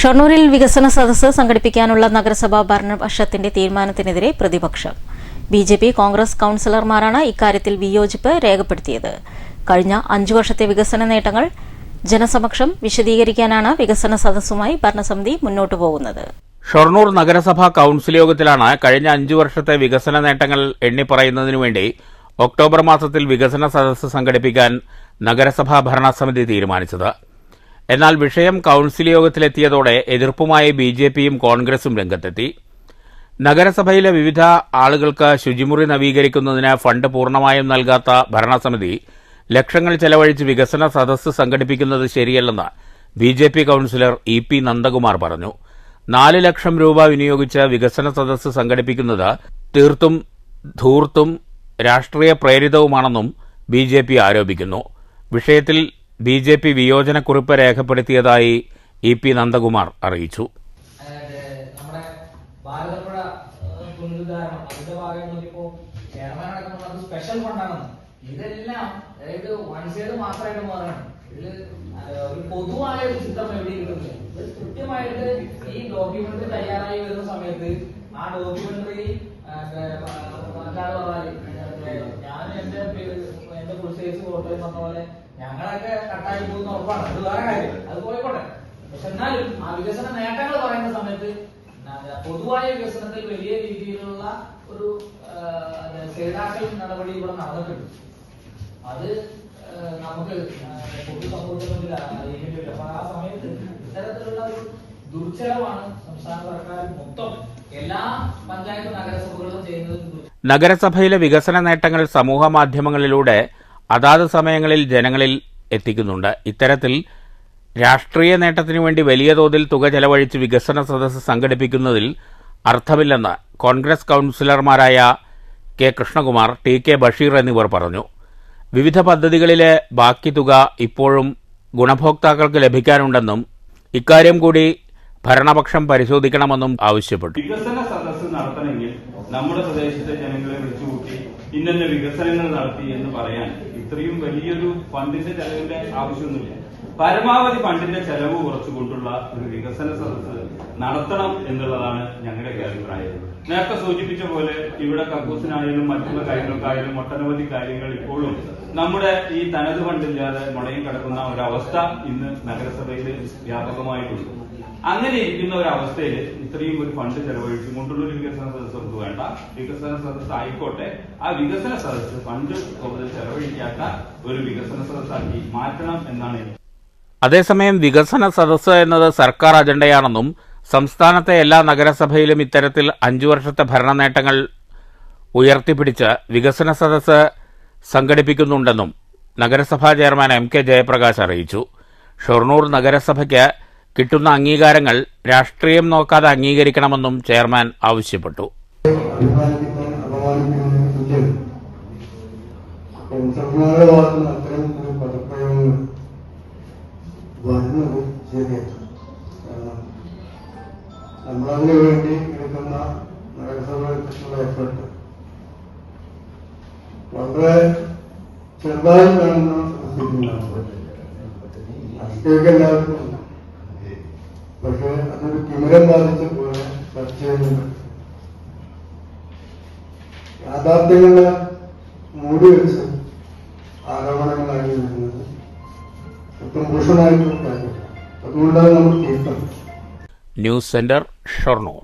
ഷൊർണൂരിൽ വികസന സദസ്സ് സംഘടിപ്പിക്കാനുള്ള നഗരസഭാ ഭരണപക്ഷത്തിന്റെ തീരുമാനത്തിനെതിരെ പ്രതിപക്ഷം. ബി ജെ പി കോൺഗ്രസ് കൌൺസിലർമാരാണ് ഇക്കാര്യത്തിൽ വിയോജിപ്പ് രേഖപ്പെടുത്തിയത്. കഴിഞ്ഞ അഞ്ചു വർഷത്തെ വികസന നേട്ടങ്ങൾ ജനസമക്ഷം വിശദീകരിക്കാനാണ് വികസന സദസ്സുമായി ഭരണസമിതി മുന്നോട്ടു പോകുന്നത്. ഷൊർണൂർ നഗരസഭാ കൌൺസിൽ യോഗത്തിലാണ് കഴിഞ്ഞ അഞ്ചു വർഷത്തെ വികസന നേട്ടങ്ങൾ എണ്ണിപ്പറയുന്നതിനു വേണ്ടി ഒക്ടോബർ മാസത്തിൽ വികസന സദസ്സ് സംഘടിപ്പിക്കാൻ നഗരസഭാ ഭരണസമിതി തീരുമാനിച്ചത്. എന്നാൽ വിഷയം കൌൺസിൽ യോഗത്തിലെത്തിയതോടെ എതിർപ്പുമായി ബി ജെ പിയും കോൺഗ്രസും രംഗത്തെത്തി. നഗരസഭയിലെ വിവിധ ആളുകൾക്ക് ശുചിമുറി നവീകരിക്കുന്നതിന് ഫണ്ട് പൂർണമായും നൽകാത്ത ഭരണസമിതി ലക്ഷങ്ങൾ ചെലവഴിച്ച് വികസന സദസ്സ് സംഘടിപ്പിക്കുന്നത് ശരിയല്ലെന്ന് B J P councillor E P Nandakumar പറഞ്ഞു. നാല് ലക്ഷം രൂപ വിനിയോഗിച്ച് വികസന സദസ്സ് സംഘടിപ്പിക്കുന്നത് തീർത്തും ധൂർത്തും രാഷ്ട്രീയ പ്രേരിതവുമാണെന്നും ബി ജെ പി ആരോപിക്കുന്നു. വിഷയത്തിൽ ബി ജെ പി വിയോജനക്കുറിപ്പ് രേഖപ്പെടുത്തിയതായി ഇ പി നന്ദകുമാർ അറിയിച്ചു. ഒരു പൊതുവായ ഒരു ചിത്രം ഈ ഡോക്യുമെന്ററി തയ്യാറായി വരുന്ന സമയത്ത് ആ ഡോക്യുമെന്ററി എന്താണ് ഞാൻ എന്റെ പേര് എന്റെ വന്ന പോലെ ഞങ്ങളൊക്കെ കട്ടായി പോകുന്ന ഉറപ്പാണ്. അത് വേറെ കാര്യം. അത് പോയിക്കോട്ടെ. പക്ഷെ എന്നാലും ആ വികസന നേട്ടങ്ങൾ പറയുന്ന സമയത്ത് പൊതുവായ വികസനത്തിൽ വലിയ രീതിയിലുള്ള ഒരു സേതാക്കൾ നടപടി ഇവിടെ നടന്നിട്ടുണ്ട്. അത് നമുക്ക് പൊതുസമൂഹത്തിന് മുന്നിൽ അപ്പൊ ആ സമയത്ത് ഇത്തരത്തിലുള്ള ഒരു ദുർച്ചെലവാണ് സംസ്ഥാന സർക്കാർ മൊത്തം എല്ലാ പഞ്ചായത്ത് നഗരസഭകളും ചെയ്യുന്നത് നഗരസഭയിലെ വികസന നേട്ടങ്ങൾ സമൂഹ മാധ്യമങ്ങളിലൂടെ അതാത് സമയങ്ങളിൽ ജനങ്ങളിൽ എത്തിക്കുന്നുണ്ട്. ഇത്തരത്തിൽ രാഷ്ട്രീയ നേട്ടത്തിനു വേണ്ടി വലിയ തോതിൽ തുക ചെലവഴിച്ച് വികസന സദസ്സ് സംഘടിപ്പിക്കുന്നതിൽ അർത്ഥമില്ലെന്ന് കോൺഗ്രസ് കൗൺസിലർമാരായ K Krishnakumar T K Basheer എന്നിവർ പറഞ്ഞു. വിവിധ പദ്ധതികളിലെ ബാക്കി തുക ഇപ്പോഴും ഗുണഭോക്താക്കൾക്ക് ലഭിക്കാനുണ്ടെന്നും ഇക്കാര്യം കൂടി ഭരണപക്ഷം പരിശോധിക്കണമെന്നും ആവശ്യപ്പെട്ടു. വികസന സദസ്സ് നടത്തണമെങ്കിൽ നമ്മുടെ പ്രദേശത്തെ ജനങ്ങളെ വിളിച്ചുകൂട്ടി ഇന്ന വികസനങ്ങൾ നടത്തി എന്ന് പറയാൻ ഇത്രയും വലിയൊരു ഫണ്ടിന്റെ ചെലവിന്റെ ആവശ്യമൊന്നുമില്ല. പരമാവധി ഫണ്ടിന്റെ ചെലവ് കുറച്ചുകൊണ്ടുള്ള ഒരു വികസന സദസ് നടത്തണം എന്നുള്ളതാണ് ഞങ്ങളുടെയൊക്കെ അഭിപ്രായം. നേരത്തെ സൂചിപ്പിച്ച പോലെ ഇവിടെ കക്കൂസിനായാലും മറ്റുള്ള കാര്യങ്ങൾക്കായാലും ഒട്ടനവധി കാര്യങ്ങൾ ഇപ്പോഴും നമ്മുടെ ഈ തനത് ഫണ്ടില്ലാതെ മുടങ്ങി കിടക്കുന്ന ഒരവസ്ഥ ഇന്ന് നഗരസഭയിൽ വ്യാപകമായിട്ടുണ്ട്. അങ്ങനെ ഇരിക്കുന്ന ഒരു അവസ്ഥയിൽ ഇത്രയും ഒരു ഫണ്ട് ചെലവഴിച്ചുകൊണ്ടുള്ള ഒരു വികസന സദസ്സ് നമുക്ക് വേണ്ട. വികസന സദസ്സ് ആയിക്കോട്ടെ. ആ വികസന സദസ്സ് ഫണ്ട് ചെലവഴിക്കാത്ത ഒരു വികസന സദസ്സാക്കി മാറ്റണം എന്നാണ് അതേസമയം വികസന സദസ്സ് എന്നത് സർക്കാർ അജണ്ടയാണെന്നും സംസ്ഥാനത്തെ എല്ലാ നഗരസഭയിലും ഇത്തരത്തിൽ അഞ്ചു വർഷത്തെ ഭരണ നേട്ടങ്ങൾ ഉയർത്തിപ്പിടിച്ച് വികസന സദസ്സ് സംഘടിപ്പിക്കുന്നുണ്ടെന്നും നഗരസഭാ ചെയർമാൻ എം കെ ജയപ്രകാശ് അറിയിച്ചു. ഷൊർണൂർ നഗരസഭയ്ക്ക് കിട്ടുന്ന അംഗീകാരങ്ങൾ രാഷ്ട്രീയം നോക്കാതെ അംഗീകരിക്കണമെന്നും ചെയർമാൻ ആവശ്യപ്പെട്ടു. നമ്മളതിനു വേണ്ടി എടുക്കുന്ന നഗരസഭയെക്കുറിച്ചുള്ള എഫർട്ട് വളരെ ചെറുതായി കാണുന്ന എല്ലാവർക്കും അതൊരു ബാധിച്ചു ചർച്ച ചെയ്യുന്നുണ്ട് യാഥാർത്ഥ്യങ്ങളെ മൂടി വെച്ച് ആരോപണങ്ങളായി വരുന്നത് ഒട്ടും ഭൂഷണമായിട്ടുള്ള കാര്യമില്ല. അതുകൊണ്ടാണ് നമ്മൾ കേൾക്കുന്നത് ന്യൂസ് സെന്റർ ഷൊർണൂർ.